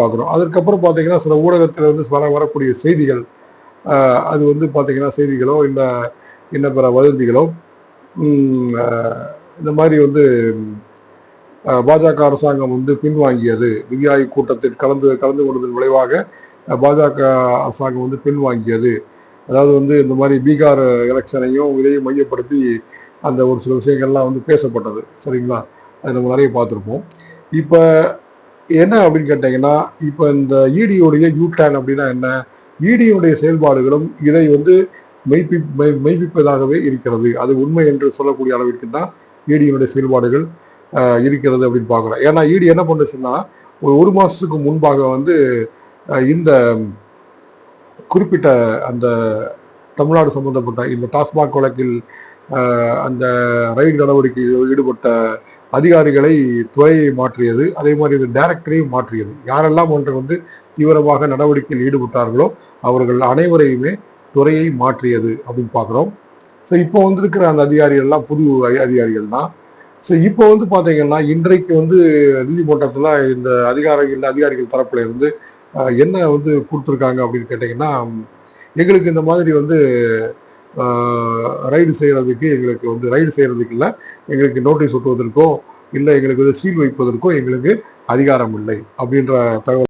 பார்க்குறோம். அதற்கப்புறம் பார்த்தீங்கன்னா சில ஊடகத்தில் வந்து வர வரக்கூடிய செய்திகள் அது வந்து பார்த்தீங்கன்னா செய்திகளோ இல்லை இன்ன பிற வதந்திகளோ இந்த மாதிரி வந்து பாஜக அரசாங்கம் வந்து பின்வாங்கியது. நிதி ஆய்வு கூட்டத்தில் கலந்து கலந்து கொண்டதன் விளைவாக பாஜக அரசாங்கம் வந்து பின்வாங்கியது. அதாவது வந்து இந்த மாதிரி பீகார் எலெக்ஷனையும் இதையும் மையப்படுத்தி அந்த ஒரு சில விஷயங்கள்லாம் வந்து பேசப்பட்டது. சரிங்களா? அது நம்ம நிறைய பார்த்துருப்போம். இப்போ என்ன அப்படின்னு கேட்டிங்கன்னா இப்போ இந்த இடியோடைய யூ டேன் அப்படின்னா என்ன? இடியுடைய செயல்பாடுகளும் இதை வந்து மெய்ப்பி மெய் மெய்ப்பிப்பதாகவே இருக்கிறது. அது உண்மை என்று சொல்லக்கூடிய அளவிற்கு தான் இடியினுடைய செயல்பாடுகள் இருக்கிறது அப்படின்னு பார்க்குறோம். ஏன்னா இடி என்ன பண்ணுச்சுன்னா ஒரு ஒரு மாதத்துக்கு முன்பாக வந்து இந்த குறிப்பிட்ட அந்த தமிழ்நாடு சம்பந்தப்பட்ட இந்த டாஸ்மாக் வழக்கில் அந்த ரைடு நடவடிக்கையில் ஈடுபட்ட அதிகாரிகளை துறையை மாற்றியது அதே மாதிரி இது டைரக்டரையும் மாற்றியது. யாரெல்லாம் ஒன்று வந்து தீவிரமாக நடவடிக்கையில் ஈடுபட்டார்களோ அவர்கள் அனைவரையுமே துறையை மாற்றியது அப்படின்னு பார்க்குறோம். ஸோ இப்போ வந்திருக்கிற அந்த அதிகாரிகள்லாம் புது அதிகாரிகள் தான் ஸோ இப்போ வந்து பார்த்தீங்கன்னா இன்றைக்கு வந்து நீதிமன்றத்தில் இந்த அதிகாரிகள் அதிகாரிகள் தரப்புல இருந்து என்ன வந்து கொடுத்துருக்காங்க அப்படின்னு கேட்டிங்கன்னா எங்களுக்கு இந்த மாதிரி வந்து ரைடு செய்யறதுக்கு எங்களுக்கு வந்து ரைடு செய்யறதுக்கு இல்லை எங்களுக்கு நோட்டீஸ் ஒட்டுவதற்கோ இல்லை எங்களுக்கு வந்து சீல் வைப்பதற்கோ எங்களுக்கு அதிகாரம் இல்லை அப்படின்ற தகவல்